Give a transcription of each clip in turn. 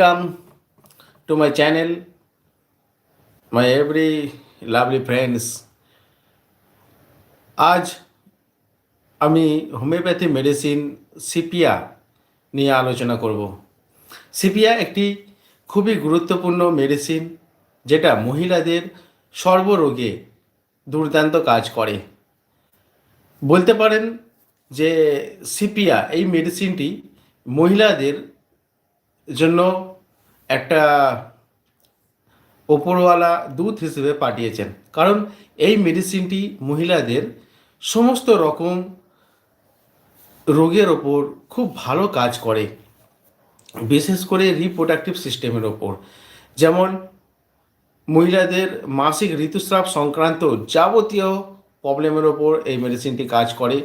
Welcome to my channel, my every lovely friends. আজ আমি homeopathy medicine sepia নিয়ে আলোচনা করব সিপিয়া একটি খুবই গুরুত্বপূর্ণ মেডিসিন যেটা মহিলাদের সর্বরোগে দুর্দান্ত কাজ করে বলতে পারেন যে সিপিয়া এই মেডিসিনটি মহিলাদের জন্য একটা ওপরওয়ালা দূত হিসেবে পাঠিয়েছেন। কারণ এই মেডিসিনটি মহিলাদের সমস্ত রকম রোগের ওপর খুব ভালো কাজ করে। বিশেষ করে রিপ্রোডাক্টিভ সিস্টেমের ওপর। যেমন মহিলাদের মাসিক ঋতুস্রাব সংক্রান্ত যাবতীয় প্রবলেমের ওপর এই মেডিসিনটি কাজ করে।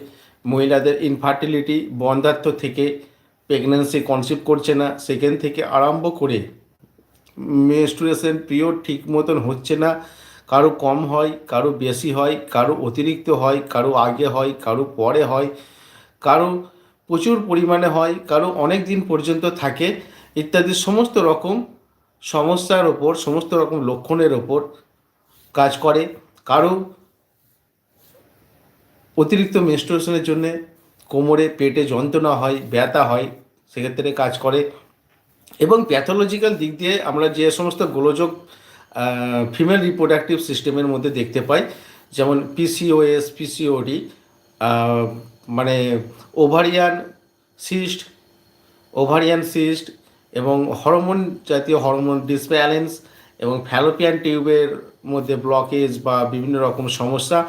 মহিলাদের ইনফার্টিলিটি বন্ধাত্ব থেকে প্রেগন্যান্সি কনসিভ করছে না, সেখান থেকে আরম্ভ করে মেনস্ট্রুয়েশন পিরিয়ড ঠিক মতন হচ্ছে না। কারও কম হয়, কারও বেশি হয়, কারও অতিরিক্ত হয়, কারও আগে হয়, কারও পরে হয়, কারও প্রচুর পরিমাণে হয়, কারও অনেক দিন পর্যন্ত থাকে, ইত্যাদি সমস্ত রকম সমস্যার ওপর, সমস্ত রকম লক্ষণের ওপর কাজ করে। কারও অতিরিক্ত মেনস্ট্রুয়েশনের জন্যে কোমরে পেটে যন্ত্রণা হয়, ব্যথা হয়, সেক্ষেত্রে কাজ করে। এবং প্যাথোলজিক্যাল দিক দিয়ে আমরা যে সমস্ত গোলযোগ ফিমেল রিপ্রোডাক্টিভ সিস্টেমের মধ্যে দেখতে পাই, যেমন পিসিওএস পিসিওডি মানে ওভারিয়ান সিস্ট ওভারিয়ান সিস্ট এবং হরমোন জাতীয় হরমোন ডিসব্যালেন্স এবং ফ্যালোপিয়ান টিউবের মধ্যে ব্লকেজ বা বিভিন্ন রকম সমস্যা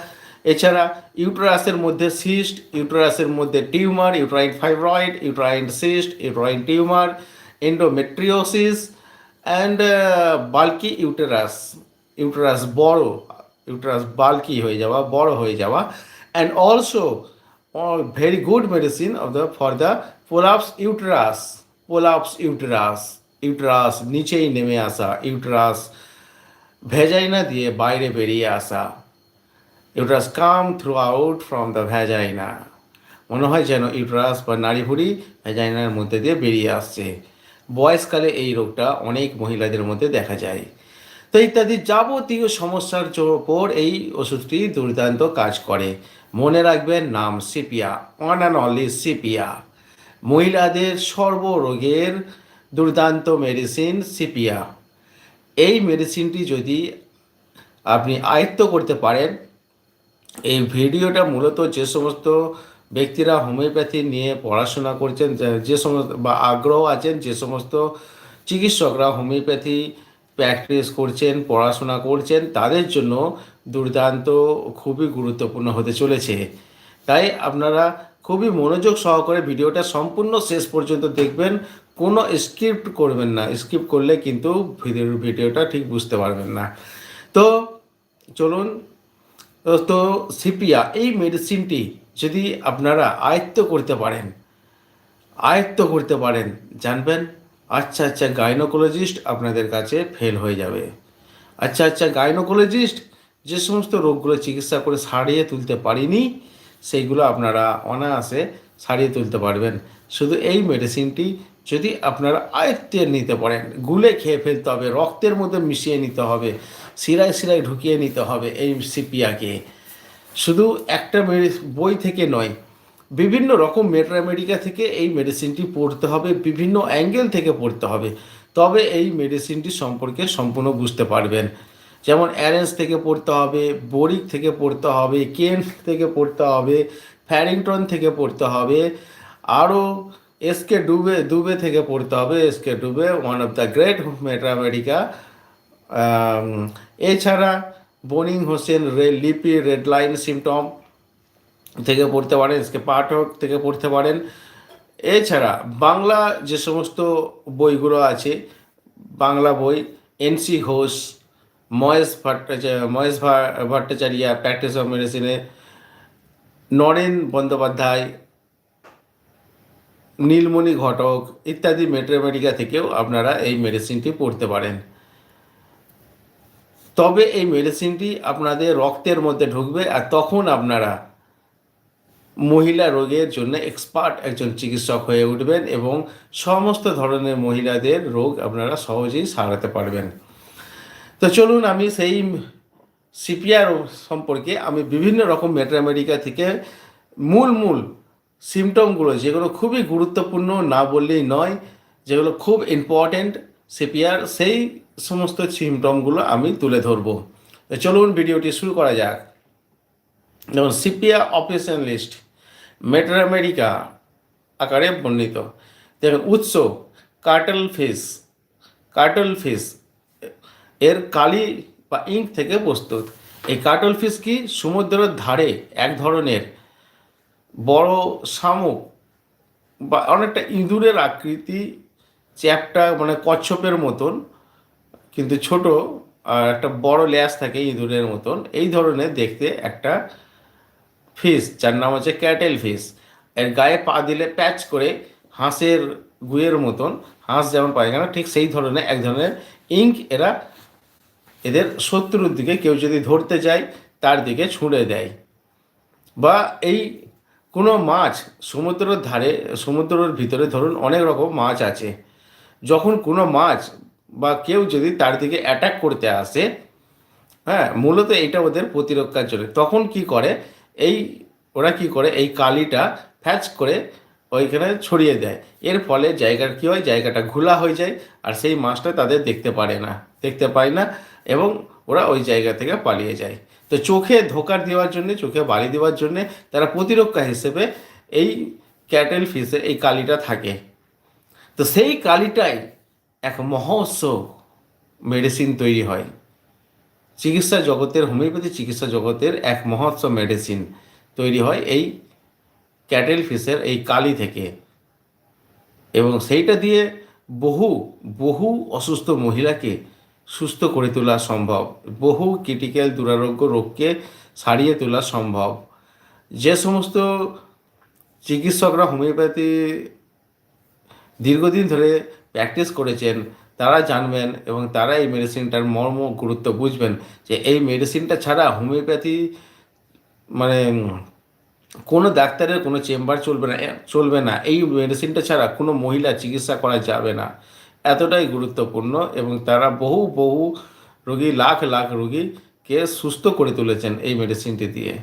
এছাড়া ইউটেরাসের মধ্যে সিস্ট, ইউটেরাসের মধ্যে tumour, uterine fibroid, uterine cyst, uterine tumour, endometriosis and bulky uterus uterus বড় ইউটেরাস বাল্কি হয়ে যাওয়া, বড় হয়ে যাওয়া and also very good medicine of the for the prolapse uterus prolapse uterus uterus নিচেই নেমে আসা ইউটেরাস ভেজাইনা দিয়ে বাইরে বেরিয়ে আসা uterus come through out from the vagina মনে হয় যেন ইউট্রাস বা নাড়িভুড়ি ভ্যাজাইনার মধ্যে দিয়ে বেরিয়ে আসছে। বয়সকালে এই রোগটা অনেক মহিলাদের মধ্যে দেখা যায়। তো ইত্যাদি যাবতীয় সমস্যার ওপর এই ওষুধটি দুর্দান্ত কাজ করে। মনে রাখবেন নাম sepia one and only sepia. মহিলাদের সর্বরোগের দুর্দান্ত মেডিসিন সিপিয়া। এই মেডিসিনটি যদি আপনি আয়ত্ত করতে পারেন এই ভিডিওটা মূলত যে সমস্ত ব্যক্তিরা হোমিওপ্যাথি নিয়ে পড়াশোনা করছেন, যে সমস্ত বা আগ্রহ আছেন, যে সমস্ত চিকিৎসকরা হোমিওপ্যাথি প্র্যাকটিস করছেন, পড়াশোনা করছেন, তাদের জন্য দুর্দান্ত খুবই গুরুত্বপূর্ণ হতে চলেছে। তাই আপনারা খুবই মনোযোগ সহকারে ভিডিওটা সম্পূর্ণ শেষ পর্যন্ত দেখবেন, কোনো স্ক্রিপ্ট করবেন না। স্ক্রিপ্ট করলে কিন্তু ভিডিও ভিডিওটা ঠিক বুঝতে পারবেন না। তো চলুন তো সিপিয়া এই মেডিসিনটি যদি আপনারা আয়ত্ত করতে পারেন, আয়ত্ত করতে পারেন, জানবেন? আচ্ছা আচ্ছা গাইনোকোলজিস্ট আপনাদের কাছে ফেল হয়ে যাবে। আচ্ছা আচ্ছা গাইনোকোলজিস্ট যে সমস্ত রোগগুলো চিকিৎসা করে সারিয়ে তুলতে পারিনি, সেইগুলো আপনারা অনায়াসে সারিয়ে তুলতে পারবেন। শুধু এই মেডিসিনটি যদি আপনারা আয়ত্তে নিতে পারেন, গুলে খেয়ে ফেলতে হবে, রক্তের মধ্যে মিশিয়ে নিতে হবে, শিরায় শিরায় ঢুকিয়ে নিতে হবে এই সিপিয়াকে। শুধু একটা বই থেকে নয়, বিভিন্ন রকম মেট্রামেডিকা থেকে এই মেডিসিনটি পড়তে হবে, বিভিন্ন অ্যাঙ্গেল থেকে পড়তে হবে। তবে এই মেডিসিনটি সম্পর্কে সম্পূর্ণ বুঝতে পারবেন। যেমন অ্যারেঞ্জ থেকে পড়তে হবে বোরিক থেকে পড়তে হবে, কেন থেকে পড়তে হবে ফ্যারিংটন থেকে পড়তে হবে, আরও এসকে ডুবে ডুবে থেকে পড়তে হবে S K Dubey one of the great materia medica এছাড়া বোনিং হোসেন রে, লিপি রেড লাইন সিমটম থেকে পড়তে পারেন এসকে পাঠক থেকে পড়তে পারেন। এছাড়া বাংলা যে সমস্ত বইগুলো আছে, বাংলা বই N C Ghosh, Mahesh Bhattacharya Mahesh Bhattacharya practice of মেডিসিনে Naren Bandyopadhyay নীলমণি ঘটক ইত্যাদি মেট্রোমেডিকা থেকেও আপনারা এই মেডিসিনটি পড়তে পারেন। তবে এই মেডিসিনটি আপনাদের রক্তের মধ্যে ঢুকবে আর তখন আপনারা মহিলা রোগের জন্য এক্সপার্ট একজন চিকিৎসক হয়ে উঠবেন এবং সমস্ত ধরনের মহিলাদের রোগ আপনারা সহজেই সারাতে পারবেন। তো চলুন আমি সেই সিপিআর সম্পর্কে আমি বিভিন্ন রকম মেট্রামেডিকা থেকে মূল মূল সিমটমগুলো যেগুলো খুবই গুরুত্বপূর্ণ না বললেই নয়, যেগুলো খুব ইম্পর্ট্যান্ট সিপিআর সেই সমস্ত সিমটমগুলো আমি তুলে ধরবো। চলুন ভিডিওটি শুরু করা যাক। যেমন সিপিআর অপারেশন লিস্ট মেট্রামেডিকা আকারে বর্ণিত। দেখুন, উৎস কার্টেল ফিস কার্টেল ফিস এর কালি বা ইঙ্ক থেকে প্রস্তুত। এই কাটল ফিশ কি? সমুদ্রের ধারে এক ধরনের বড় শামুক বা অনেকটা ইঁদুরের আকৃতি, চ্যাপটা মানে কচ্ছপের মতন, কিন্তু ছোট আর একটা বড় ল্যাস থাকে ইঁদুরের মতন। এই ধরনের দেখতে একটা ফিশ, যার নাম হচ্ছে ক্যাটেল ফিশ। এর গায়ে পা দিলে প্যাচ করে হাঁসের গুয়ের মতন, হাঁস যেমন পায়খানা ঠিক সেই ধরনের এক ধরনের ইঙ্ক এরা এদের শত্রুর দিকে কেউ যদি ধরতে যায়, তার দিকে ছুঁড়ে দেয়। বা এই কোনো মাছ সমুদ্রের ধারে, সমুদ্রের ভিতরে ধরুন অনেক রকম মাছ আছে। যখন কোনো মাছ বা কেউ যদি তার দিকে অ্যাটাক করতে আসে হ্যাঁ মূলত এইটা ওদের প্রতিরক্ষার জন্য। তখন কি করে? এই, ওরা কি করে? এই কালিটা ফ্যাচ করে ওইখানে ছড়িয়ে দেয়। এর ফলে জায়গার কী হয়? জায়গাটা ঘোলা হয়ে যায় আর সেই মাছটা তাদের দেখতে পারে না, দেখতে পায় না এবং ওরা ওই জায়গা থেকে পালিয়ে যায়। তো চোখে ধোকার দেওয়ার জন্য, চোখে বালি দেওয়ার জন্য তারা প্রতিরক্ষা হিসেবে এই ক্যাটেল ফিশের এই কালিটা থাকে। তো সেই কালিটাই এক মহস্য মেডিসিন তৈরি হয়। চিকিৎসা জগতের, হোমিওপ্যাথি চিকিৎসা জগতের এক মহৎস মেডিসিন তৈরি হয় এই ক্যাটেল ফিশের এই কালি থেকে। এবং সেইটা দিয়ে বহু বহু অসুস্থ মহিলাকে সুস্থ করে তোলা সম্ভব। বহু ক্রিটিক্যাল দুরারোগ্য রোগকে সারিয়ে তোলা সম্ভব। যে সমস্ত চিকিৎসকরা হোমিওপ্যাথি দীর্ঘদিন ধরে প্র্যাকটিস করেছেন, তারা জানবেন এবং তারা এই মেডিসিনটার মর্ম, গুরুত্ব বুঝবেন যে এই মেডিসিনটা ছাড়া হোমিওপ্যাথি মানে কোনো ডাক্তারের কোনো চেম্বার চলবে না চলবে না। এই মেডিসিনটা ছাড়া কোনো মহিলা চিকিৎসা করা যাবে না। এতটাই গুরুত্বপূর্ণ এবং তারা বহু বহু রোগী, লাখ লাখ রোগীকে সুস্থ করে তুলেছেন এই মেডিসিনটি দিয়ে।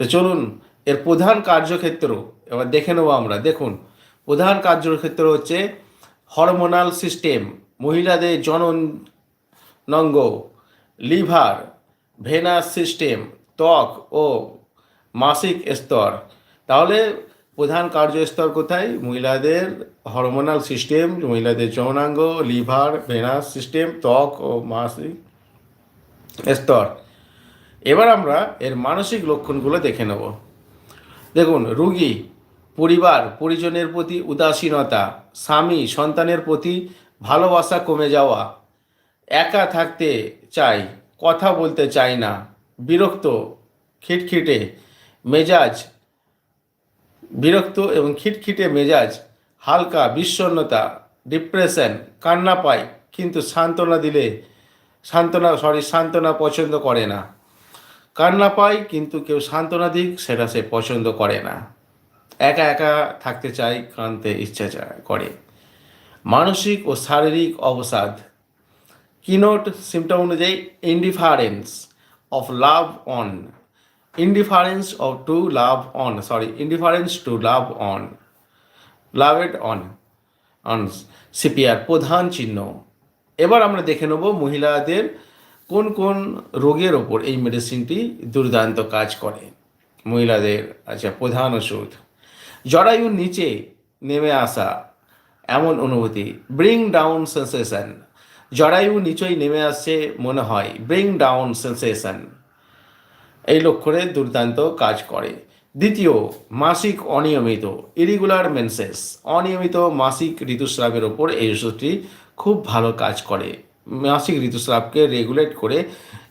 তো চলুন, এর প্রধান কার্যক্ষেত্র, এবার দেখে নেব আমরা। দেখুন, প্রধান কার্যক্ষেত্র হচ্ছে হরমোনাল সিস্টেম মহিলাদের জননঙ্গ লিভার ভেনাস সিস্টেম ত্বক ও মাসিক স্তর। তাহলে প্রধান কার্যস্তর কোথায়? মহিলাদের হরমোনাল সিস্টেম, মহিলাদের যৌনাঙ্গ, লিভার, ভেনাস সিস্টেম, ত্বক ও মাসিক স্তর। এবার আমরা এর মানসিক লক্ষণগুলো দেখে নেব। দেখুন, রুগী, পরিবার, পরিজনের প্রতি উদাসীনতা, স্বামী, সন্তানের প্রতি ভালোবাসা কমে যাওয়া, একা থাকতে চাই, কথা বলতে চাই না, বিরক্ত, খিটখিটে, মেজাজ, বিরক্ত এবং খিটখিটে মেজাজ হালকা বিষণ্ণতা ডিপ্রেশন কান্না পায় কিন্তু সান্ত্বনা দিলে সান্ত্বনা সরি সান্ত্বনা পছন্দ করে না। কান্না পায় কিন্তু কেউ সান্ত্বনা দিক, সেটা সে পছন্দ করে না। একা একা থাকতে চায় কানতে ইচ্ছা করে। মানসিক ও শারীরিক অবসাদ। কিনোট সিমটম অনুযায়ী indifference of love on indifference of to love on sorry indifference to love on love add on on CPR প্রধান চিহ্ন। এবার আমরা দেখে নেব মহিলাদের কোন কোন রোগের ওপর এই মেডিসিনটি দুর্দান্ত কাজ করে। মহিলাদের আচ্ছা প্রধান ওষুধ। জরায়ুর নিচে নেমে আসা এমন অনুভূতি ব্রিং ডাউন সেন্সেশন জরায়ু নিচেই নেমে আসছে মনে হয় ব্রিং ডাউন সেন্সেশন এই লক্ষণে দুর্দান্ত কাজ করে। দ্বিতীয়, মাসিক অনিয়মিত ইরিগুলার মেনসেস অনিয়মিত মাসিক ঋতুস্রাবের ওপর এই ওষুধটি খুব ভালো কাজ করে। মাসিক ঋতুস্রাবকে রেগুলেট করে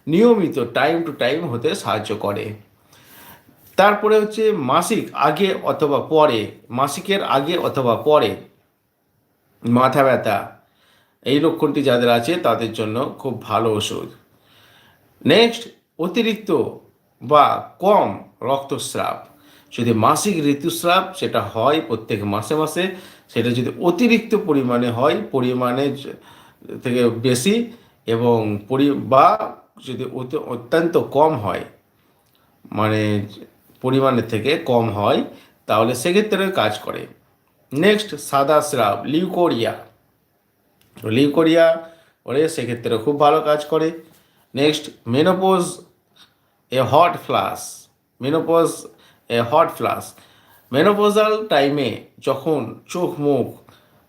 নিয়মিত টাইম টু টাইম হতে সাহায্য করে। তারপরে হচ্ছে মাসিক আগে অথবা পরে, মাসিকের আগে অথবা পরে মাথা ব্যথা, এই লক্ষণটি যাদের আছে তাদের জন্য খুব ভালো ওষুধ নেক্সট অতিরিক্ত বা কম রক্তস্রাব। যদি মাসিক ঋতুস্রাব সেটা হয় প্রত্যেক মাসে মাসে, সেটা যদি অতিরিক্ত পরিমাণে হয়, পরিমাণে থেকে বেশি এবং পরি, বা যদি অতি- অত্যন্ত কম হয় মানে পরিমাণের থেকে কম হয়, তাহলে সেক্ষেত্রে কাজ করে। নেক্সট সাদা স্রাব, লিউকোরিয়া। লিউকোরিয়া ওরে সেক্ষেত্রে খুব ভালো কাজ করে। Next menopause, a hot flush. Menopause hot flush menopausal টাইমে যখন চোখ, মুখ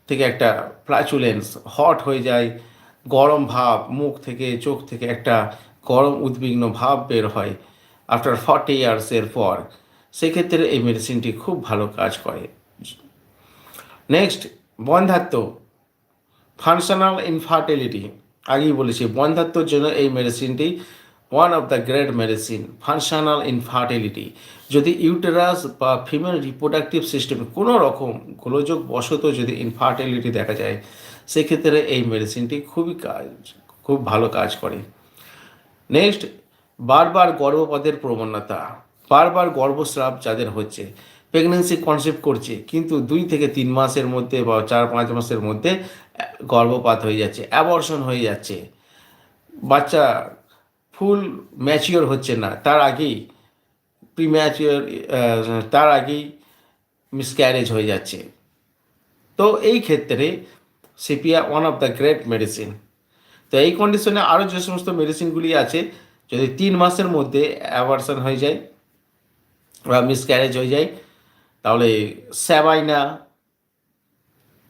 থেকে একটা ফ্লাচুলেন্স হট হয়ে যায়, গরম ভাব মুখ থেকে, চোখ থেকে একটা গরম উদ্বিগ্ন ভাব বের হয় আফটার ফর্টি ইয়ার্সের পর, সেক্ষেত্রে এই মেডিসিনটি খুব ভালো কাজ করে। নেক্সট বন্ধাত্ম। ফাংশনাল ইনফার্টিলিটি আগেই বলেছি, বন্ধাত্মর জন্য এই মেডিসিনটি one of the great medicine functional infertility যদি ইউটেরাস বা ফিমেল রিপ্রোডাক্টিভ সিস্টেমে কোনো রকম গোলযোগ বশত যদি ইনফার্টিলিটি দেখা যায়, সেক্ষেত্রে এই মেডিসিনটি খুবই কাজ, খুব ভালো কাজ করে। নেক্সট বারবার গর্ভপাতের প্রবণতা। বারবার গর্ভস্রাব যাদের হচ্ছে প্রেগনেন্সি কনসেপ্ট করছে, কিন্তু দুই থেকে তিন মাসের মধ্যে বা চার পাঁচ মাসের মধ্যে গর্ভপাত হয়ে যাচ্ছে অ্যাবর্শন হয়ে যাচ্ছে। বাচ্চা ফুল ম্যাচিওর হচ্ছে না। তার আগেই প্রিম্যাচিওর তার আগেই মিসক্যারেজ হয়ে যাচ্ছে। তো এই ক্ষেত্রে sepia one of the great medicine তো এই কন্ডিশনে আরও যে সমস্ত মেডিসিনগুলি আছে, যদি তিন মাসের মধ্যে অ্যাভারশন হয়ে যায় বা মিসক্যারেজ হয়ে যায়, তাহলে স্যাবাইনা,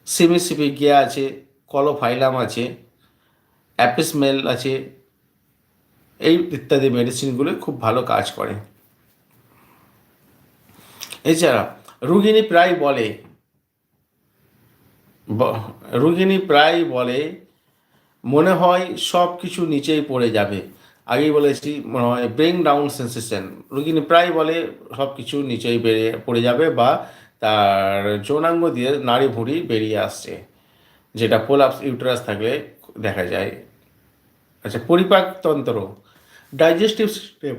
সিমিসিপিগিয়া আছে, কলোফাইলাম আছে, অ্যাপিসমেল আছে এই ইত্যাদি মেডিসিনগুলো খুব ভালো কাজ করে। এছাড়া রুগিনী প্রায় বলে রুগিনী প্রায় বলে, মনে হয় সব কিছু নিচেই পড়ে যাবে। আগেই বলেছি, মনে হয় ব্রেং ডাউন সেন্সেশন রুগিনী প্রায় বলে সব কিছু নিচেই বেরিয়ে পড়ে যাবে বা তার যৌনাঙ্গ দিয়ে নাড়ি ভুঁড়ি বেরিয়ে আসছে। যেটা পোলাপস ইউটেরাস থাকলে দেখা যায়। আচ্ছা পরিপাকতন্ত্র ডাইজেস্টিভ সিস্টেম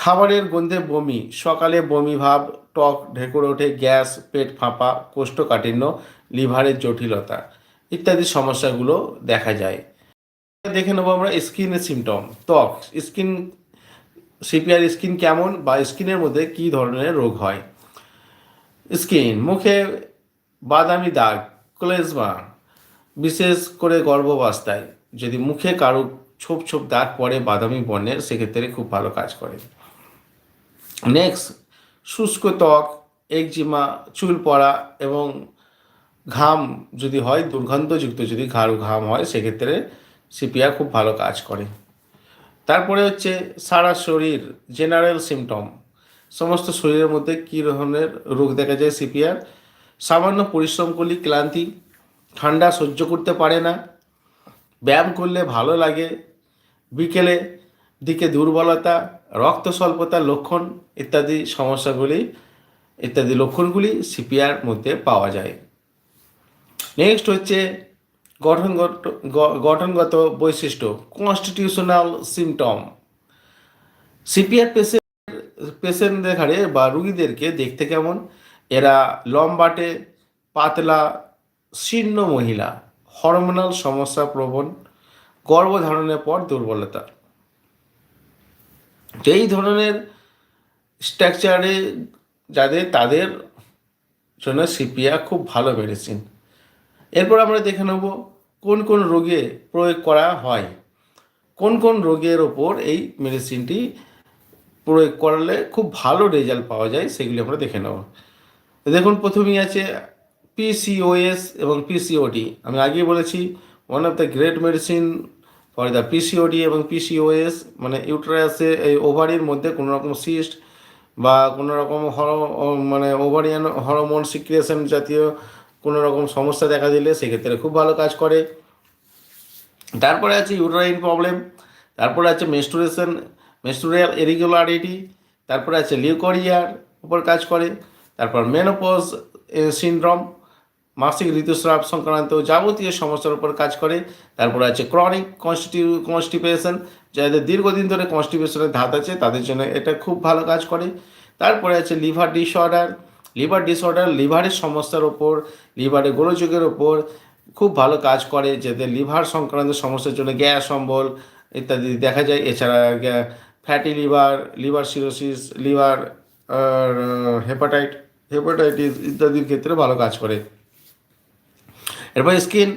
খাবারের গন্ধে বমি, সকালে বমি ভাব, টক ঢেকুর ওঠে, গ্যাস, পেট ফাঁপা, কোষ্ঠকাঠিন্য, লিভারের জটিলতা ইত্যাদি সমস্যাগুলো দেখা যায়। দেখে নেব আমরা স্কিনের সিমটম ত্বক স্কিন সিপিআর স্কিন কেমন বা স্কিনের মধ্যে কি ধরনের রোগ হয়? স্কিন মুখে বাদামি দাগ ক্লেজমা বিশেষ করে গর্ভাবস্থায়। যদি মুখে কারও ছোপ ছোপ দাগ পড়ে বাদামি বর্ণের, সেক্ষেত্রে খুব ভালো কাজ করে। নেক্সট শুষ্ক ত্বক, একজিমা, চুল পড়া এবং ঘাম যদি হয়, দুর্গন্ধযুক্ত যদি ঘাড় ঘাম হয়, সেক্ষেত্রে সিপিআর খুব ভালো কাজ করে। তারপরে হচ্ছে সারা শরীর জেনারেল সিমটম সমস্ত শরীরের মধ্যে কী ধরনের রোগ দেখা যায় সিপিআর? সামান্য পরিশ্রম করলে ক্লান্তি, ঠান্ডা সহ্য করতে পারে না ব্যায়াম করলে ভালো লাগে। বিকেলে দিকে দুর্বলতা, রক্ত স্বল্পতার লক্ষণ ইত্যাদি সমস্যাগুলি, ইত্যাদি লক্ষণগুলি সিপিআর মধ্যে পাওয়া যায়। নেক্সট হচ্ছে গঠনগত গঠনগত বৈশিষ্ট্য কনস্টিটিউশনাল সিমটম সিপিআর পেশেন্ট পেশেন্টদের ঘাড়ে বা রুগীদেরকে দেখতে কেমন? এরা লম্বাটে, পাতলা, শীর্ণ মহিলা। হরমোনাল সমস্যা প্রবণ, গর্ভধারণের পর দুর্বলতা। এই ধরনের স্ট্রাকচারে যাদের, তাদের জন্য সিপিয়া খুব ভালো মেডিসিন এরপর আমরা দেখে নেব কোন কোন রোগে প্রয়োগ করা হয়। কোন কোন রোগের ওপর এই মেডিসিনটি প্রয়োগ করলে খুব ভালো রেজাল্ট পাওয়া যায়, সেগুলি আমরা দেখে নেব। দেখুন, প্রথমেই আছে পিসিওএস এবং পিসিওডি আমি আগেই বলেছি one of the great medicine for the PCOD এবং পিসিওএস মানে ইউট্রাসে এই ওভারির মধ্যে কোনো রকম সিস্ট বা কোনো রকম হর মানে ওভারিয়ান হরমোন সিক্রিয়েশন জাতীয় কোনো রকম সমস্যা দেখা দিলে সেক্ষেত্রে খুব ভালো কাজ করে। তারপরে আছে ইউটারাইন প্রবলেম তারপরে আছে মেস্টুরেশন মেস্টুরিয়াল ইরেগুলারিটি তারপরে আছে লিউকোরিয়ার উপর কাজ করে, তারপর মেনোপজ সিনড্রোম মাসিক ঋতুস্রাব সংক্রান্ত যাবতীয় সমস্যার উপর কাজ করে। তারপর আছে ক্রনিক কনস্টিটিউ কনস্টিপেশন যাদের দীর্ঘদিন ধরে কনস্টিপেশনের ধাত আছে, তাদের জন্য এটা খুব ভালো কাজ করে। তারপরে আছে লিভার ডিসঅর্ডার লিভার ডিসঅর্ডার লিভারের সমস্যার ওপর লিভারের গোলযোগের ওপর খুব ভালো কাজ করে যাদের লিভার সংক্রান্ত সমস্যার জন্য গ্যাস, অম্বল ইত্যাদি দেখা যায়। এছাড়া fatty liver liver cirrhosis liver hepatitis hepatitis ইত্যাদির ক্ষেত্রে ভালো কাজ করে। এরপর স্কিন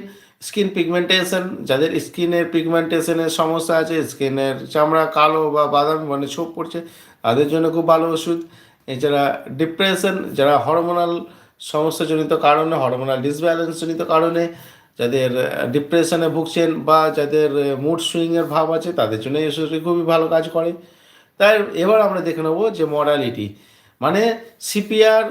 স্কিন পিগমেন্টেশন যাদের স্কিনের পিগমেন্টেশনের সমস্যা আছে স্কিনের চামড়া কালো বা বাদামি মানে ছোপ পড়ছে, তাদের জন্য খুব ভালো ওষুধ। এছাড়া ডিপ্রেশন যারা হরমোনাল সমস্যাজনিত কারণে হরমোনাল ডিসব্যালেন্সজনিত কারণে, যাদের ডিপ্রেশনে ভুগছেন বা যাদের মুড সুইংয়ের ভাব আছে, তাদের জন্য এই ওষুধটি খুবই ভালো কাজ করে। তাই এবার আমরা দেখে নেব যে মরালিটি মানে সিপিআর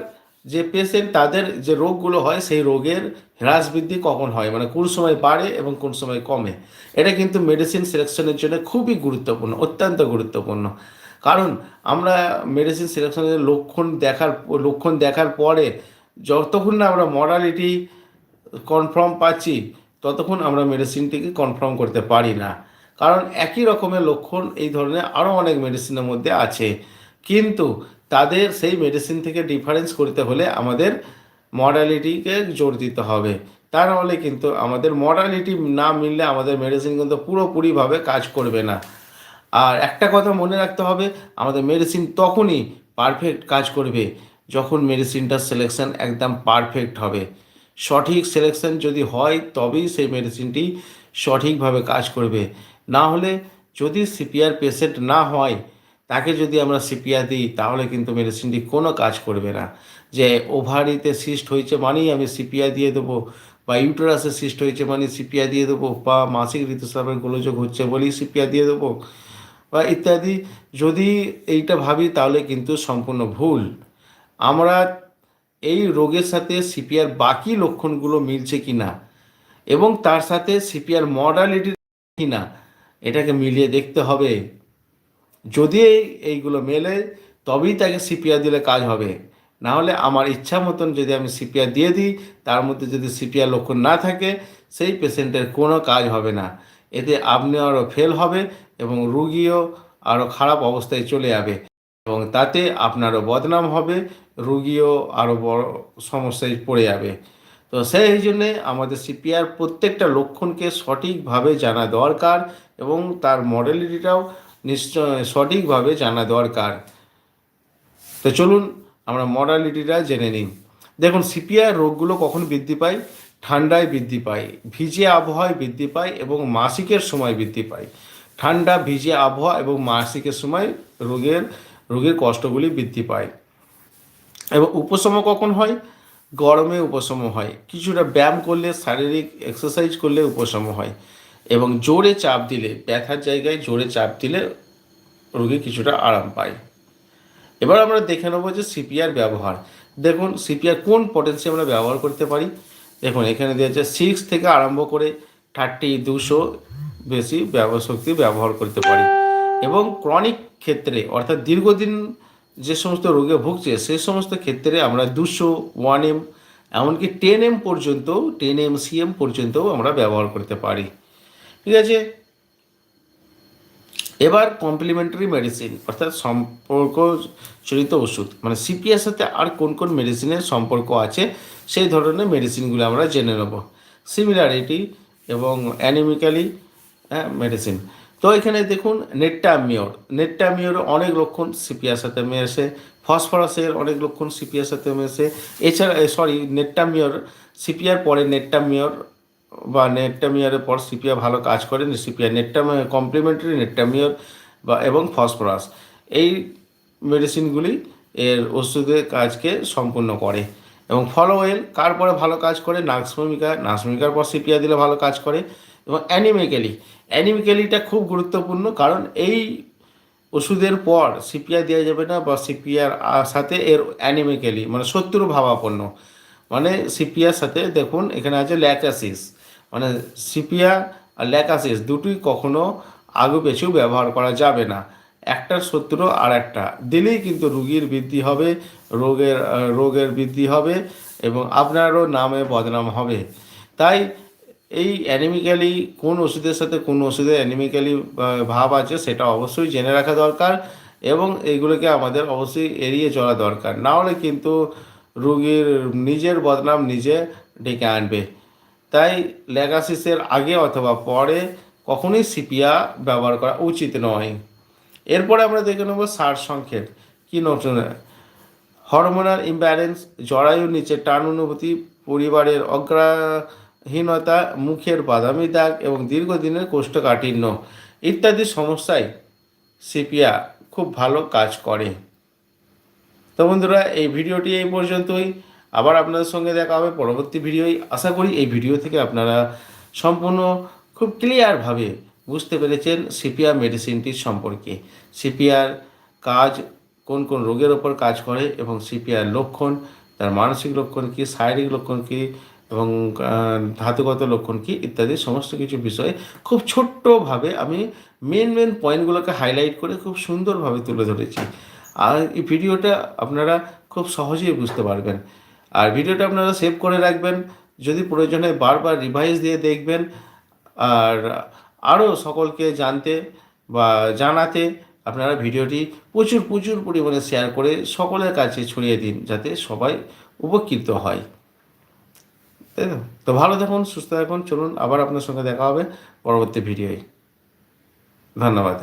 যে পেশেন্ট তাদের যে রোগগুলো হয়, সেই রোগের হ্রাস বৃদ্ধি কখন হয়? মানে কোন সময় বাড়ে এবং কোন সময় কমে? এটা কিন্তু মেডিসিন সিলেকশনের জন্য খুবই গুরুত্বপূর্ণ, অত্যন্ত গুরুত্বপূর্ণ। কারণ আমরা মেডিসিন সিলেকশনের লক্ষণ দেখার লক্ষণ দেখার পরে যতক্ষণ না আমরা মরালিটি কনফার্ম পাচ্ছি, ততক্ষণ আমরা মেডিসিনটিকে কনফার্ম করতে পারি না। কারণ একই রকমের লক্ষণ এই ধরনের আরও অনেক মেডিসিনের মধ্যে আছে। কিন্তু তাদের সেই মেডিসিন থেকে ডিফারেন্স করতে হলে আমাদের মডালিটিকে জোর দিতে হবে। তা নাহলে কিন্তু আমাদের মডালিটি না মিললে আমাদের মেডিসিন কিন্তু পুরোপুরিভাবে কাজ করবে না। আর একটা কথা মনে রাখতে হবে, আমাদের মেডিসিন তখনই পারফেক্ট কাজ করবে যখন মেডিসিনটার সিলেকশন একদম পারফেক্ট হবে। সঠিক সিলেকশন যদি হয় তবেই সেই মেডিসিনটি সঠিকভাবে কাজ করবে। না হলে যদি সিপিআর পেশেন্ট না হয় তাকে যদি আমরা সিপিআর দিই, তাহলে কিন্তু মেডিসিনটি কোনো কাজ করবে না। যে ওভারিতে সিস্ট হয়েছে মানেই আমি সিপিআর দিয়ে দেবো, বা ইউটেরাসে সিস্ট হয়েছে মানে সিপিআর দিয়ে দেবো, বা মাসিক ঋতুস্রাবের গোলযোগ হচ্ছে বলেই সিপিআর দিয়ে দেবো, বা ইত্যাদি। যদি এইটা ভাবি, তাহলে কিন্তু সম্পূর্ণ ভুল। আমরা এই রোগের সাথে সিপিআর বাকি লক্ষণগুলো মিলছে কি না এবং তার সাথে সিপিআর মডালিটি কি না এটাকে মিলিয়ে দেখতে হবে। যদি এইগুলো মেলে, তবেই তাকে সিপিআর দিলে কাজ হবে। না হলে আমার ইচ্ছা মতন যদি আমি সিপিআর দিয়ে দিই, তার মধ্যে যদি সিপিআর লক্ষণ না থাকে, সেই পেশেন্টের কোনো কাজ হবে না। এতে আপনি আরও ফেল হবে এবং রুগীও আরও খারাপ অবস্থায় চলে যাবে এবং তাতে আপনারও বদনাম হবে, রুগীও আরও বড় সমস্যায় পড়ে যাবে। তো সেই জন্যে আমাদের সিপিআর প্রত্যেকটা লক্ষণকে সঠিকভাবে জানা দরকার এবং তার মডেলিটিটাও নিশ্চয় সঠিকভাবে জানা দরকার। তো চলুন আমরা মডালিটিটা জেনে নিই। দেখুন সিপিআর রোগগুলো কখন বৃদ্ধি পায়? ঠান্ডায় বৃদ্ধি পায়, ভিজে আবহাওয়ায় বৃদ্ধি পায় এবং মাসিকের সময় বৃদ্ধি পায়। ঠান্ডা, ভিজে আবহাওয়া এবং মাসিকের সময় রোগের রোগের কষ্টগুলি বৃদ্ধি পায়। এবং উপশম কখন হয়? গরমে উপশম হয়। কিছুটা ব্যায়াম করলে, শারীরিক এক্সারসাইজ করলে উপশম হয়। এবং জোরে চাপ দিলে, ব্যথার জায়গায় জোরে চাপ দিলে রোগী কিছুটা আরাম পায়। এবার আমরা দেখে নেব যে সিপিআর ব্যবহার। দেখুন, সিপিআর কোন পটেন্সি আমরা ব্যবহার করতে পারি? দেখুন, এখানে দেওয়া আছে সিক্স থেকে আরম্ভ করে থার্টি দুশো বেশি শক্তি ব্যবহার করতে পারি। এবং ক্রনিক ক্ষেত্রে, অর্থাৎ দীর্ঘদিন যে সমস্ত রোগে ভুগছে সেই সমস্ত ক্ষেত্রে আমরা দুশো ওয়ান এম এমনকি টেন এম পর্যন্ত টেন এম সি এম পর্যন্তও আমরা ব্যবহার করতে পারি। ঠিক আছে? এবার কমপ্লিমেন্টারি মেডিসিন অর্থাৎ সম্পর্ক জড়িত ওষুধ। মানে সিপিআর সাথে আর কোন কোন মেডিসিনের সম্পর্ক আছে, সেই ধরনের মেডিসিনগুলো আমরা জেনে নেব। সিমিলারিটি এবং অ্যানিমিক্যালি হ্যাঁ মেডিসিন তো এখানে দেখুন, নেট্টামিওর। নেট্টামিওর অনেক লক্ষণ সিপিআর সাথে মেশে ফসফরাসের অনেক লক্ষণ সিপিআর সাথে মেশে এছাড়া সরি নেট্টামিওর সিপিআর পরে নেট্টামিওর বা নেট্টামিয়ারের পর সিপিয়া ভালো কাজ করে সিপিয়া নেট্টাম কমপ্লিমেন্টারি নেট্টামিয়ার বা, এবং ফসফরাস এই মেডিসিনগুলি এর ওষুধের কাজকে সম্পূর্ণ করে। এবং ফলো অয়েল কার পরে ভালো কাজ করে? নাক্সভূমিকা নাক্সভূমিকার পর সিপিয়া দিলে ভালো কাজ করে। এবং অ্যানিমিক্যালি অ্যানিমিক্যালিটা খুব গুরুত্বপূর্ণ কারণ এই ওষুধের পর সিপিয়া দেওয়া যাবে না বা সিপিআর সাথে এর অ্যানিমিক্যালি মানে শত্রু ভাবাপন্ন। মানে সিপিয়ার সাথে দেখুন, এখানে আছে ল্যাকাসিস মানে সিপিয়া আর ল্যাকাসিস দুটোই কখনো আগু পেছু ব্যবহার করা যাবে না। একটার শত্রু আর একটা। দিলেই কিন্তু রুগীর বৃদ্ধি হবে, রোগের রোগের বৃদ্ধি হবে এবং আপনারও নামে বদনাম হবে। তাই এই অ্যানিমিক্যালি কোন ওষুধের সাথে কোন ওষুধের অ্যানিমিক্যালি ভাব আছে সেটা অবশ্যই জেনে রাখা দরকার এবং এইগুলোকে আমাদের অবশ্যই এড়িয়ে চলা দরকার। না হলে কিন্তু রুগীর নিজের বদনাম নিজে ডেকে আনবে। তাই ল্যাগাসিসের আগে অথবা পরে কখনোই সিপিয়া ব্যবহার করা উচিত নয়। এরপরে আমরা দেখে নেব সার সংক্ষেপ কী নতুন? হরমোনাল ইমব্যালেন্স, জরায়ুর নিচে টান অনুভূতি, পরিবারের অগ্রাহীনতা, মুখের বাদামি দাগ এবং দীর্ঘদিনের কোষ্ঠকাঠিন্য ইত্যাদি সমস্যায় সিপিয়া খুব ভালো কাজ করে। তো বন্ধুরা, এই ভিডিওটি এই পর্যন্তই। আবার আপনাদের সঙ্গে দেখা হবে পরবর্তী ভিডিওই। আশা করি এই ভিডিও থেকে আপনারা সম্পূর্ণ খুব ক্লিয়ারভাবে বুঝতে পেরেছেন সিপিআর মেডিসিনটির সম্পর্কে। সিপিআর কাজ কোন কোন রোগের ওপর কাজ করে এবং সিপিআর লক্ষণ, তার মানসিক লক্ষণ কী, শারীরিক লক্ষণ কী এবং ধাতুগত লক্ষণ কী ইত্যাদি সমস্ত কিছু বিষয়ে খুব ছোট্টভাবে আমি মেন মেন পয়েন্টগুলোকে হাইলাইট করে খুব সুন্দরভাবে তুলে ধরেছি। আর এই ভিডিওটা আপনারা খুব সহজেই বুঝতে পারবেন। আর ভিডিওটা আপনারা সেভ করে রাখবেন। যদি প্রয়োজনে বারবার রিভাইজ দিয়ে দেখবেন, আর আরও সকলকে জানতে বা জানাতে আপনারা ভিডিওটি প্রচুর প্রচুর পরিমাণে শেয়ার করে সকলের কাছে ছড়িয়ে দিন, যাতে সবাই উপকৃত হয়। তাই তো? তো ভালো থাকুন, সুস্থ থাকুন, চলুন, আবার আপনার সঙ্গে দেখা হবে পরবর্তী ভিডিওয়। ধন্যবাদ।